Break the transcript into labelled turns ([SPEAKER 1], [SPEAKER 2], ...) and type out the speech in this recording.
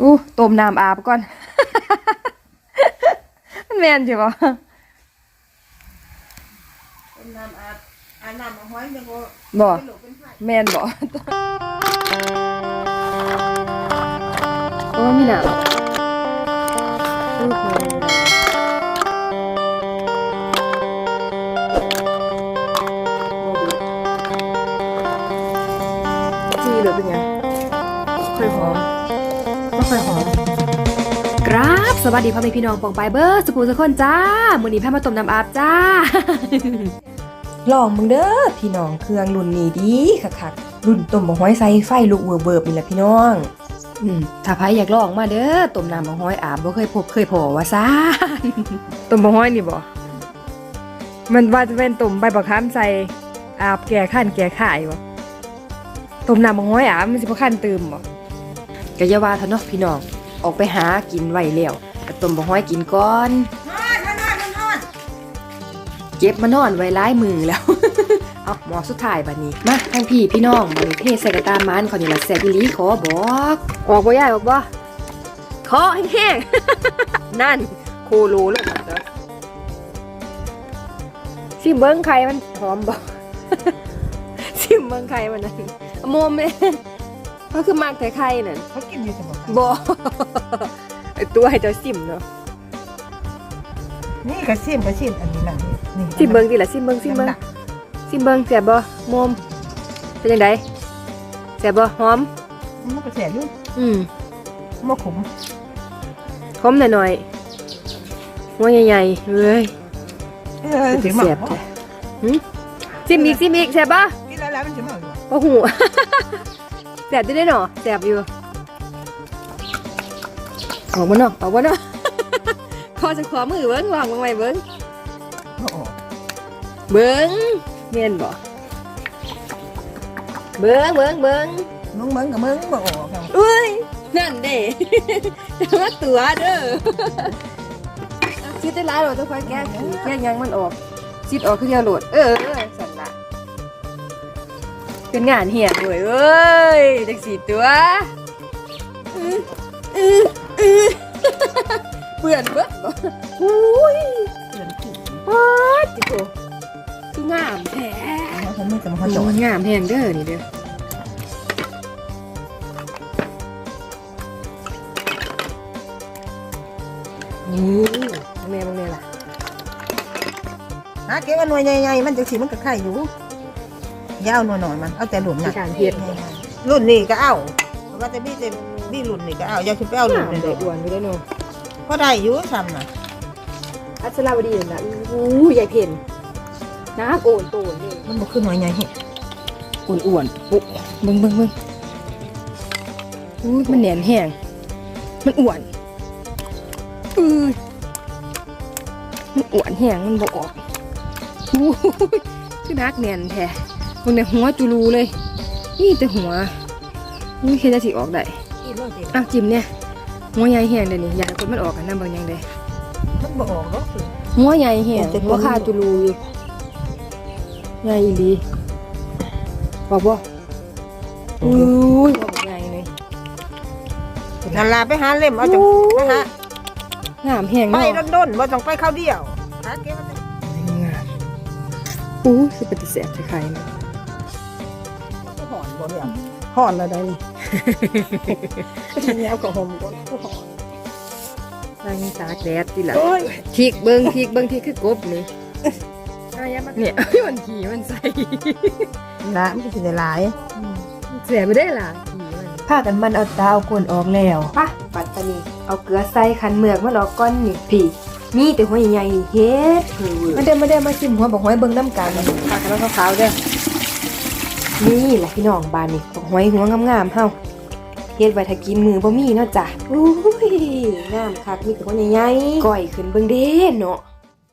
[SPEAKER 1] อู้ต้มน้ำอาบก่อน มันแม่นใช่ปะ
[SPEAKER 2] เป็นน้ำอาบอาบน้ำมาห้อยยังบ่
[SPEAKER 1] บ่
[SPEAKER 2] เป็นหลูกเป็นไผ่
[SPEAKER 1] แม่นบ่โอ้มีหนาวอู้หูจีเหรือเป็นยังค่อยหอม ก็ค่อยหอมครับสวัสดีพ่อแม่พี่น้องปองไปายเบอร์สกูสกคนจ้ามื้อนี้พามาต้มน้ำอาบจ้า ลองมึงเด้อพี่น้องเครื่องรุ่นนี้ดีคักๆรุ่นต้มบะฮ้อยใส่ไฟลูกเวิร์เวิร์บนี่แหละพี่น้องอืมถ้าใครอยากลองมาเด้อต้มน้ำบะฮ้อยอาบบ่เคยพบเคยพอว่าซ่าต้มบะฮ้อยนี่บ่มันว่าจะเป็นต้มใบบักคำใส่อาบแก่ขั้นแก่ข่ายบ่ต้มน้ำบะฮ้อยอาบมันสิบ่ขั้นตื่มบ่ ก็อย่าว่าเถอะเนาะพี่น้อง ออกไปหากินไว้แล้วก็ต้มบะฮ้อยกินก่อน
[SPEAKER 2] นอนนอนนอนอน
[SPEAKER 1] เก็บมานอนไว้ร้ายมือแล้ว เอาหมอสุดท้ายบัดนี้ มาทั้งพี่พี่น้องบัดนี้เทใส่กระตามันขานี่ละแซ่บอีหลีขอบอก ออกบ่ยายบอกบ่ขอแห้งๆ นั่นโคโลเลยบัดเด้อซิมเบิ้งไข่มันหอมบ่ซิมเบิ้งไข่มันนั่นโมมเลย เขาคือมากแต่ไข่นั่น
[SPEAKER 2] เขากินอยู่สมอง
[SPEAKER 1] บ่ไอตัวให้เจ้าซิมเนาะ
[SPEAKER 2] นี่กระซิมกระซิมอันนี้นั่นนี่
[SPEAKER 1] ซิมเบิ้งดิล่ะซิมเบิ้งซิมเบิ้งซิมเบิงแสบบ่มมเป็นยังไงแสบบ่หอม
[SPEAKER 2] มันก็แสบอยู่
[SPEAKER 1] อืม
[SPEAKER 2] มันขม
[SPEAKER 1] หอมหน่อยๆหัวใหญ่ๆเว้ย
[SPEAKER 2] เออ
[SPEAKER 1] เป็น
[SPEAKER 2] สิ
[SPEAKER 1] จะ
[SPEAKER 2] มา
[SPEAKER 1] แสบแท้หึซิมอีกซิมอีกแสบบ่
[SPEAKER 2] กินแล้วแล้วมันสิมาอยู่
[SPEAKER 1] โอ้โห แสบได้ได้หนอแสบอยู่ ออกมาเนาะออกมาเนาะคอจะขวามือเบิ้งวางวางไว้เบิ้ง
[SPEAKER 2] โอ้โห
[SPEAKER 1] เบิ้งเมียนบ่เบิ้งเบิ้งเบิ้ง
[SPEAKER 2] มึงมึงกับมึงบ่ออกครับ
[SPEAKER 1] อุ้ยนั่นเด้จะมาตัวเด้อซิดได้หลายโหลดต้องคอยแก้ขี้แก้ยังมันออกซิดออกคือเดียวโหลดเออเออสั่นละ เป็นงานเหียนเว้ยเอ้ยเด็กสี่ตัวอื้ออื้ออื้อเปื่อนเบิดบ่อุ้ย
[SPEAKER 2] เดือนกี่
[SPEAKER 1] ว้าจิโกคืองามแท้
[SPEAKER 2] เขาทำมือกับเขา
[SPEAKER 1] โอ้
[SPEAKER 2] จอด
[SPEAKER 1] ยงามแพงเด้อนี่เด้อนี่บางแน่บางแน่ล่ะ
[SPEAKER 2] หาเก็บอันหน่วยใหญ่ๆมันจะสิมันก็ไข่อยู่ ยาวหน่อยๆมันเอาแต่หลุม
[SPEAKER 1] มี
[SPEAKER 2] น่ะ
[SPEAKER 1] การเฮ็ด
[SPEAKER 2] รุ่นนี้ก็เอาเพราะว่าจะมีแต่มีรุ่นนี้ก็เอาอย่าสิไปเอารุ่น
[SPEAKER 1] งาม
[SPEAKER 2] นี้
[SPEAKER 1] เล
[SPEAKER 2] เลยย
[SPEAKER 1] อ้วนไปได้อเนาะ
[SPEAKER 2] เพราะได้อยู่ซ้ำน่ะ
[SPEAKER 1] อัศราวดีน่ะอู้ใหญ่เพ่นน้ำโอนโตนเลย
[SPEAKER 2] มันบ่ขึ้นหน่วยใหญ่เฮ็ด
[SPEAKER 1] อ้วนอ้วนๆปุ๊บเบิ่งเบิ่งเบิ่งอู้ยมันแหนนแห้งมันอ้วนอือมันอ้วนแห้งมันบ่ออกอู้ยคือนักแน่นแท้ เบิ่งในหัวจุลูเลย นี่แต่หัวอุ้ยเฮ็ดจะสิออกได้
[SPEAKER 2] กินเลยสิ
[SPEAKER 1] อ้าวจิ้มเนี่ยหัวใหญ่แห้งเดี๋ยวนี้อยากให้คนมันออกกันนำเบิ่งยังได
[SPEAKER 2] มันบ่ออกหรอกสิ
[SPEAKER 1] หัวใหญ่แห้ง
[SPEAKER 2] แต่คน
[SPEAKER 1] หัวขาจุลูอยู่ใหญ่อีหลีบอกบ่อุ้ยบอกใหญ่เลย
[SPEAKER 2] นั่นล่ะไปหาเล่มเอาจังไปหางา
[SPEAKER 1] มแห้ง
[SPEAKER 2] ไป
[SPEAKER 1] เนาะ
[SPEAKER 2] ด้นๆบ่ต้องไปเข้าวเดียวหาเก็บเอาแต่
[SPEAKER 1] งามอู้คือปฏิเสธใครๆนะ
[SPEAKER 2] หอน บ่เนี่ย
[SPEAKER 1] หอนแล้วได้นี่
[SPEAKER 2] แนวกับหอมก่อนหอน
[SPEAKER 1] นั่งตากแดดทีหละ
[SPEAKER 2] โอ้ย
[SPEAKER 1] ทีกเบิ้งทีกเบิ้งทีกคือกบนี่เนี่ย มันขี่มันใส่
[SPEAKER 2] ละมันก็สิได้หลาย
[SPEAKER 1] เสียไปได้ล่ะขี่มันผ้ากันมันเอาตาเอากวนออกแล้วปะปัดตานีเอาเกลือใส่ขันเมือกมาหลอกก้อนนี่พี่นี่แต่หัวใหญ่ๆเฮ็ดเผื่อมาเด้อมาเด้อมาชิมหัวบอกหอยเบิ้งน้ำกันผ้ากันแล้วขาวๆเด้อ นี่แหละพี่น้องบานนี่บอกหอยหัวงามๆเฮาเฮ็ดไว้ถ้ากินมือบ่มีเนาะจ้ะอุ้ยงามคักมีแต่คนใหญ่ๆก้อยขึ้นเบิ่งเด้เนาะ